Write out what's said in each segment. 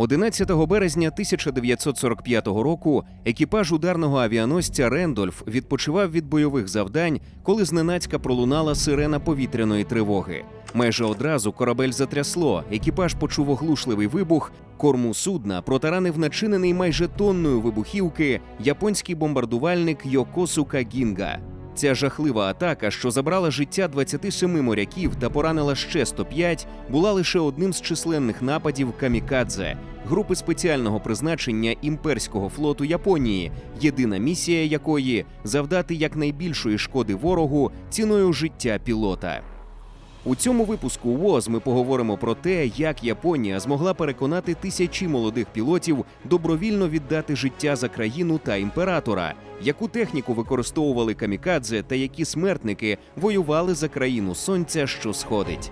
11 березня 1945 року екіпаж ударного авіаносця Рендольф відпочивав від бойових завдань, коли зненацька пролунала сирена повітряної тривоги. Майже одразу корабель затрясло. Екіпаж почув оглушливий вибух. Корму судна протаранив начинений майже тонною вибухівки японський бомбардувальник Йокосу Кагінга. Ця жахлива атака, що забрала життя 27 моряків та поранила ще 105, була лише одним з численних нападів камікадзе, групи спеціального призначення імперського флоту Японії, єдина місія якої завдати якнайбільшої шкоди ворогу ціною життя пілота. У цьому випуску ВОЗ ми поговоримо про те, як Японія змогла переконати тисячі молодих пілотів добровільно віддати життя за країну та імператора, яку техніку використовували камікадзе та які смертники воювали за країну сонця, що сходить.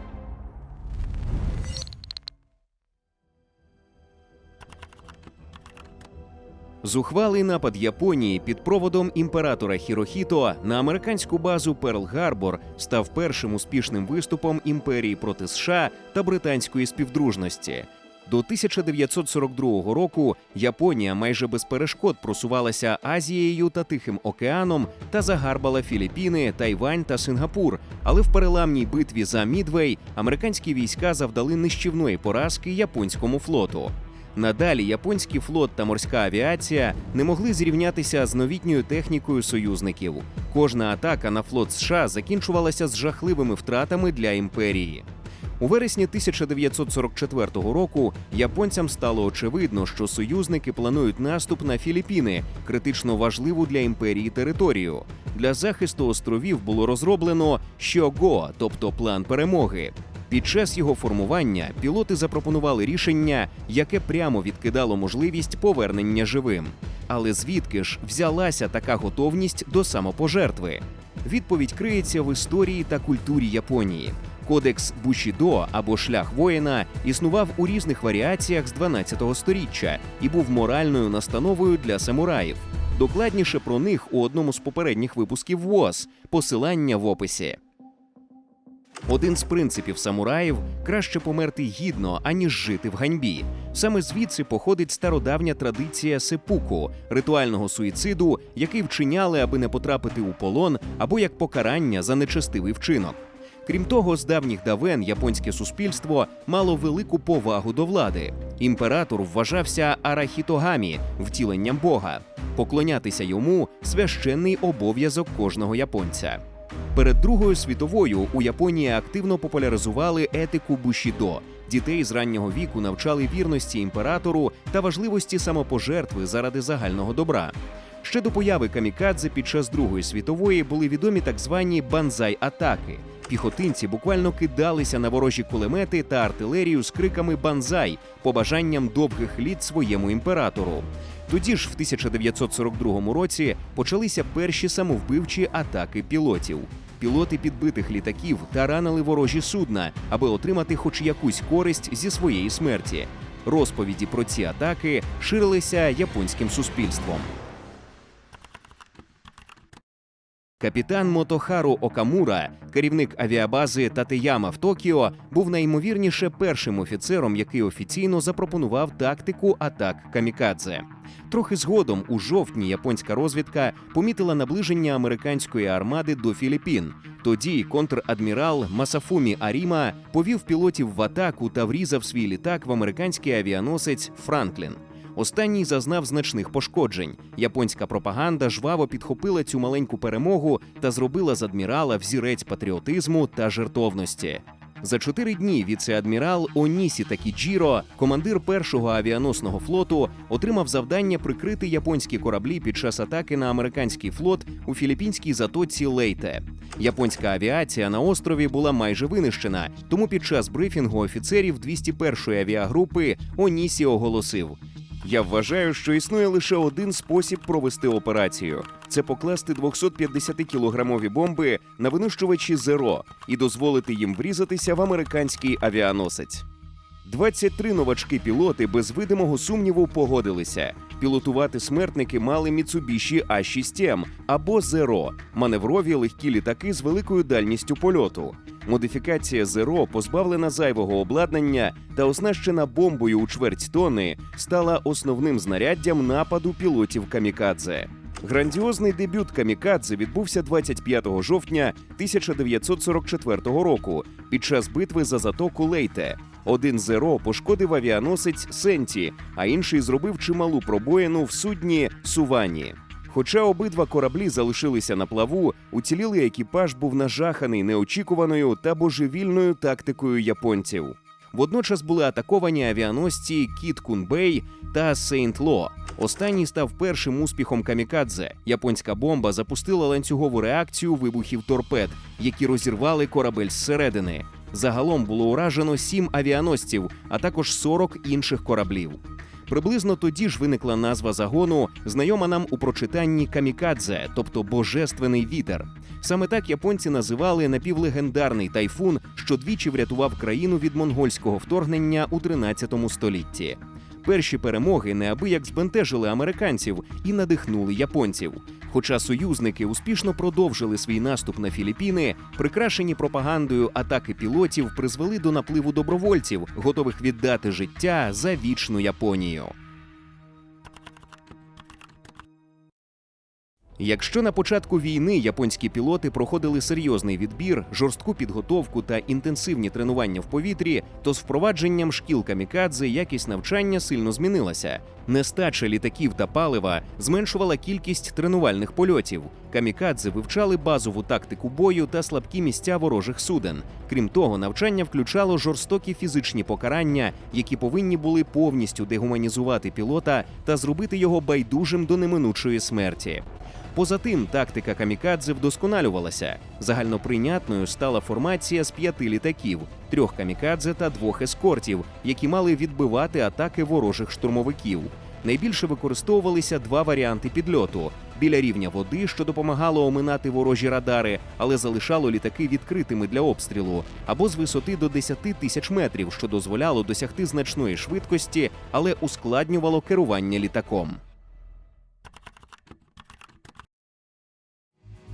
Зухвалий напад Японії під проводом імператора Хірохіто на американську базу Перл-Гарбор став першим успішним виступом імперії проти США та британської співдружності. До 1942 року Японія майже без перешкод просувалася Азією та Тихим океаном та загарбала Філіппіни, Тайвань та Сингапур. Але в переламній битві за Мідвей американські війська завдали нищівної поразки японському флоту. Надалі японський флот та морська авіація не могли зрівнятися з новітньою технікою союзників. Кожна атака на флот США закінчувалася з жахливими втратами для імперії. У вересні 1944 року японцям стало очевидно, що союзники планують наступ на Філіппіни, критично важливу для імперії територію. Для захисту островів було розроблено «Щого», тобто план перемоги. Під час його формування пілоти запропонували рішення, яке прямо відкидало можливість повернення живим. Але звідки ж взялася така готовність до самопожертви? Відповідь криється в історії та культурі Японії. Кодекс Бушідо або шлях воїна існував у різних варіаціях з 12 століття і був моральною настановою для самураїв. Докладніше про них у одному з попередніх випусків ВОЗ, посилання в описі. Один з принципів самураїв краще померти гідно, аніж жити в ганьбі. Саме звідси походить стародавня традиція сепуку ритуального суїциду, який вчиняли, аби не потрапити у полон або як покарання за нечестивий вчинок. Крім того, з давніх давен японське суспільство мало велику повагу до влади. Імператор вважався арахітогамі, втіленням Бога. Поклонятися йому священний обов'язок кожного японця. Перед Другою світовою у Японії активно популяризували етику бушідо. Дітей з раннього віку навчали вірності імператору та важливості самопожертви заради загального добра. Ще до появи камікадзе під час Другої світової були відомі так звані банзай-атаки. Піхотинці буквально кидалися на ворожі кулемети та артилерію з криками банзай, побажанням довгих літ своєму імператору. Тоді ж, в 1942 році, почалися перші самовбивчі атаки пілотів. Пілоти підбитих літаків таранили ворожі судна, аби отримати хоч якусь користь зі своєї смерті. Розповіді про ці атаки ширилися японським суспільством. Капітан Мотохару Окамура, керівник авіабази Татеяма в Токіо, був найімовірніше першим офіцером, який офіційно запропонував тактику атак камікадзе. Трохи згодом, у жовтні, японська розвідка помітила наближення американської армади до Філіппін. Тоді контрадмірал Масафумі Аріма повів пілотів в атаку та врізав свій літак в американський авіаносець Франклін. Останній зазнав значних пошкоджень. Японська пропаганда жваво підхопила цю маленьку перемогу та зробила з адмірала взірець патріотизму та жертовності. За чотири дні віце-адмірал Онісі Такіджіро, командир першого авіаносного флоту, отримав завдання прикрити японські кораблі під час атаки на американський флот у філіппінській затоці Лейте. Японська авіація на острові була майже винищена, тому під час брифінгу офіцерів 201-ї авіагрупи Онісі оголосив. Я вважаю, що існує лише один спосіб провести операцію: це покласти 250-кілограмові бомби на винищувачі Зеро і дозволити їм врізатися в американський авіаносець. 23 новачки-пілоти без видимого сумніву погодилися. Пілотувати смертники мали Mitsubishi A6M або Зеро маневрові легкі літаки з великою дальністю польоту. Модифікація Зеро, позбавлена зайвого обладнання та оснащена бомбою у чверть тонни, стала основним знаряддям нападу пілотів Камікадзе. Грандіозний дебют Камікадзе відбувся 25 жовтня 1944 року під час битви за затоку Лейте. Один Зеро пошкодив авіаносець Сенті, а інший зробив чималу пробоїну в судні Сувані. Хоча обидва кораблі залишилися на плаву, уцілілий екіпаж був нажаханий неочікуваною та божевільною тактикою японців. Водночас були атаковані авіаносці Кіт Кунбей та Сейнт Ло. Останній став першим успіхом камікадзе. Японська бомба запустила ланцюгову реакцію вибухів торпед, які розірвали корабель зсередини. Загалом було уражено сім авіаносців, а також 40 інших кораблів. Приблизно тоді ж виникла назва загону, знайома нам у прочитанні камікадзе, тобто божественний вітер. Саме так японці називали напівлегендарний тайфун, що двічі врятував країну від монгольського вторгнення у 13 столітті. Перші перемоги неабияк збентежили американців і надихнули японців. Хоча союзники успішно продовжили свій наступ на Філіппіни, прикрашені пропагандою атаки пілотів призвели до напливу добровольців, готових віддати життя за вічну Японію. Якщо на початку війни японські пілоти проходили серйозний відбір, жорстку підготовку та інтенсивні тренування в повітрі, то з впровадженням шкіл камікадзе якість навчання сильно змінилася. Нестача літаків та палива зменшувала кількість тренувальних польотів. Камікадзе вивчали базову тактику бою та слабкі місця ворожих суден. Крім того, навчання включало жорстокі фізичні покарання, які повинні були повністю дегуманізувати пілота та зробити його байдужим до неминучої смерті. Поза тим, тактика камікадзе вдосконалювалася. Загальноприйнятною стала формація з п'яти літаків, трьох камікадзе та двох ескортів, які мали відбивати атаки ворожих штурмовиків. Найбільше використовувалися два варіанти підльоту біля рівня води, що допомагало оминати ворожі радари, але залишало літаки відкритими для обстрілу, або з висоти до 10 тисяч метрів, що дозволяло досягти значної швидкості, але ускладнювало керування літаком.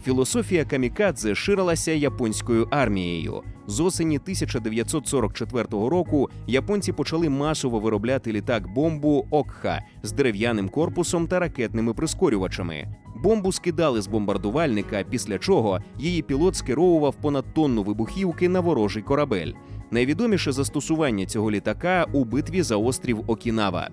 Філософія камікадзе ширилася японською армією. З осені 1944 року японці почали масово виробляти літак-бомбу Окха з дерев'яним корпусом та ракетними прискорювачами. Бомбу скидали з бомбардувальника, після чого її пілот скеровував понад тонну вибухівки на ворожий корабель. Найвідоміше застосування цього літака у битві за острів Окінава.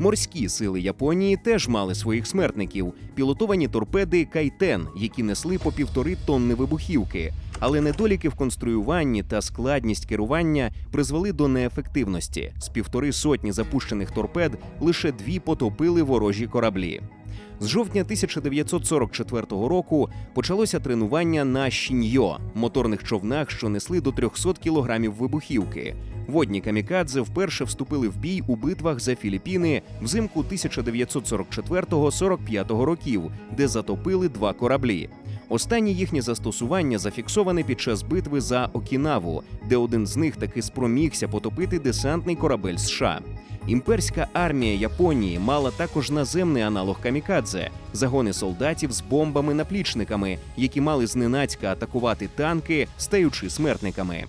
Морські сили Японії теж мали своїх смертників пілотовані торпеди Кайтен, які несли по півтори тонни вибухівки. Але недоліки в конструюванні та складність керування призвели до неефективності. З півтори сотні запущених торпед лише дві потопили ворожі кораблі. З жовтня 1944 року почалося тренування на Шіньйо моторних човнах, що несли до 300 кілограмів вибухівки. Водні камікадзе вперше вступили в бій у битвах за Філіппіни взимку 1944-45 років, де затопили два кораблі. Останнє їхнє застосування зафіксоване під час битви за Окінаву, де один з них таки спромігся потопити десантний корабель США. Імперська армія Японії мала також наземний аналог камікадзе загони солдатів з бомбами-наплічниками, які мали зненацька атакувати танки, стаючи смертниками.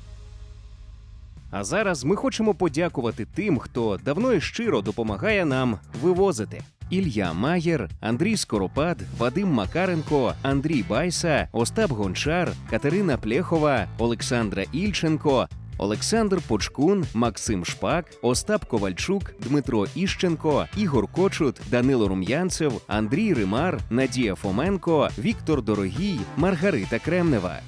А зараз ми хочемо подякувати тим, хто давно і щиро допомагає нам вивозити. Ілля Маєр, Андрій Скоропад, Вадим Макаренко, Андрій Байса, Остап Гончар, Катерина Плєхова, Олександра Ільченко, Олександр Почкун, Максим Шпак, Остап Ковальчук, Дмитро Іщенко, Ігор Кочут, Данило Рум'янцев, Андрій Римар, Надія Фоменко, Віктор Дорогій, Маргарита Кремнева.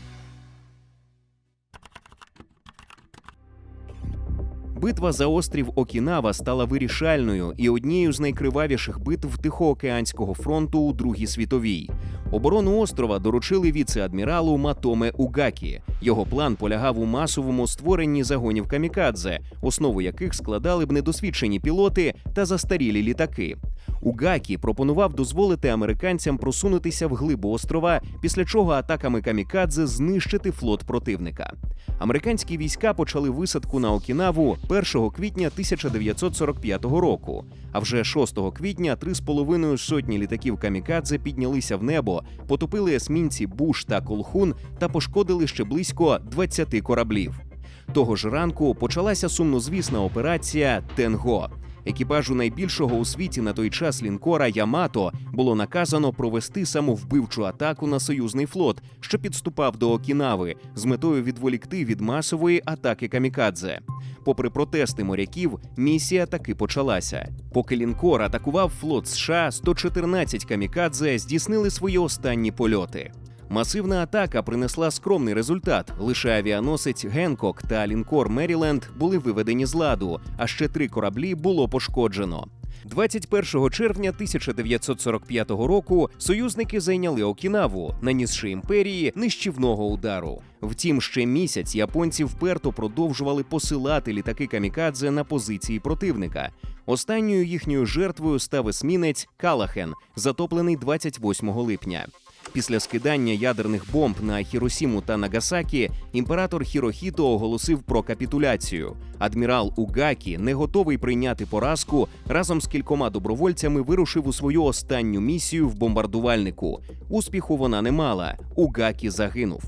Битва за острів Окінава стала вирішальною і однією з найкривавіших битв Тихоокеанського фронту у Другій світовій. Оборону острова доручили віце-адміралу Матоме Угакі. Його план полягав у масовому створенні загонів камікадзе, основу яких складали б недосвідчені пілоти та застарілі літаки. Угакі пропонував дозволити американцям просунутися в глиб острова, після чого атаками камікадзе знищити флот противника. Американські війська почали висадку на Окінаву 1 квітня 1945 року. А вже 6 квітня три з половиною сотні літаків камікадзе піднялися в небо потопили есмінці Буш та Колхун та пошкодили ще близько 20 кораблів. Того ж ранку почалася сумнозвісна операція Тенго. Екіпажу найбільшого у світі на той час лінкора Ямато було наказано провести самовбивчу атаку на союзний флот, що підступав до Окінави, з метою відволікти від масової атаки камікадзе. Попри протести моряків, місія таки почалася. Поки лінкор атакував флот США, 114 камікадзе здійснили свої останні польоти. Масивна атака принесла скромний результат. Лише авіаносець Генкок та лінкор Меріленд були виведені з ладу, а ще три кораблі було пошкоджено. 21 червня 1945 року союзники зайняли Окінаву, нанісши імперії нищівного удару. Втім, ще місяць японці вперто продовжували посилати літаки камікадзе на позиції противника. Останньою їхньою жертвою став есмінець Калахен, затоплений 28 липня. Після скидання ядерних бомб на Хіросіму та Нагасакі імператор Хірохіто оголосив про капітуляцію. Адмірал Угакі, не готовий прийняти поразку, разом з кількома добровольцями вирушив у свою останню місію в бомбардувальнику. Успіху вона не мала. Угакі загинув.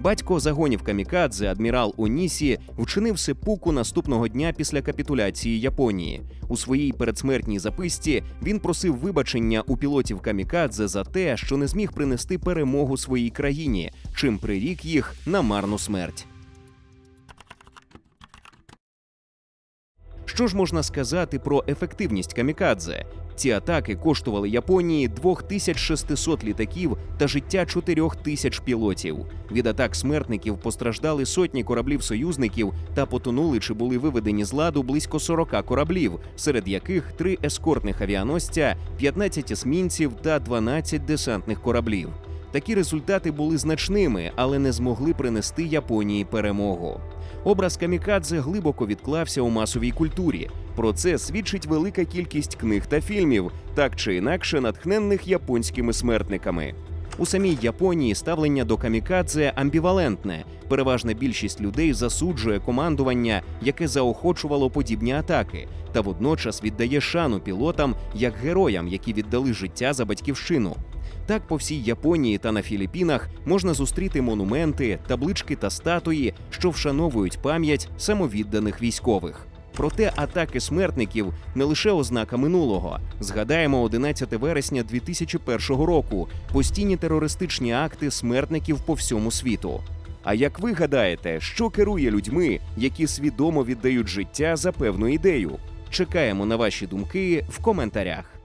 Батько загонів камікадзе, адмірал Онісі, вчинив сепуку наступного дня після капітуляції Японії. У своїй передсмертній записці він просив вибачення у пілотів камікадзе за те, що не зміг принести перемогу своїй країні, чим прирік їх на марну смерть. Що ж можна сказати про ефективність камікадзе? Ці атаки коштували Японії 2600 літаків та життя 4000 пілотів. Від атак смертників постраждали сотні кораблів союзників та потонули чи були виведені з ладу близько 40 кораблів, серед яких три ескортних авіаносця, 15 есмінців та 12 десантних кораблів. Такі результати були значними, але не змогли принести Японії перемогу. Образ камікадзе глибоко відклався у масовій культурі. Про це свідчить велика кількість книг та фільмів, так чи інакше натхненних японськими смертниками. У самій Японії ставлення до камікадзе амбівалентне. Переважна більшість людей засуджує командування, яке заохочувало подібні атаки, та водночас віддає шану пілотам як героям, які віддали життя за батьківщину. Так, по всій Японії та на Філіппінах можна зустріти монументи, таблички та статуї, що вшановують пам'ять самовідданих військових. Проте атаки смертників не лише ознака минулого. Згадаємо 11 вересня 2001 року постійні терористичні акти смертників по всьому світу. А як ви гадаєте, що керує людьми, які свідомо віддають життя за певну ідею? Чекаємо на ваші думки в коментарях.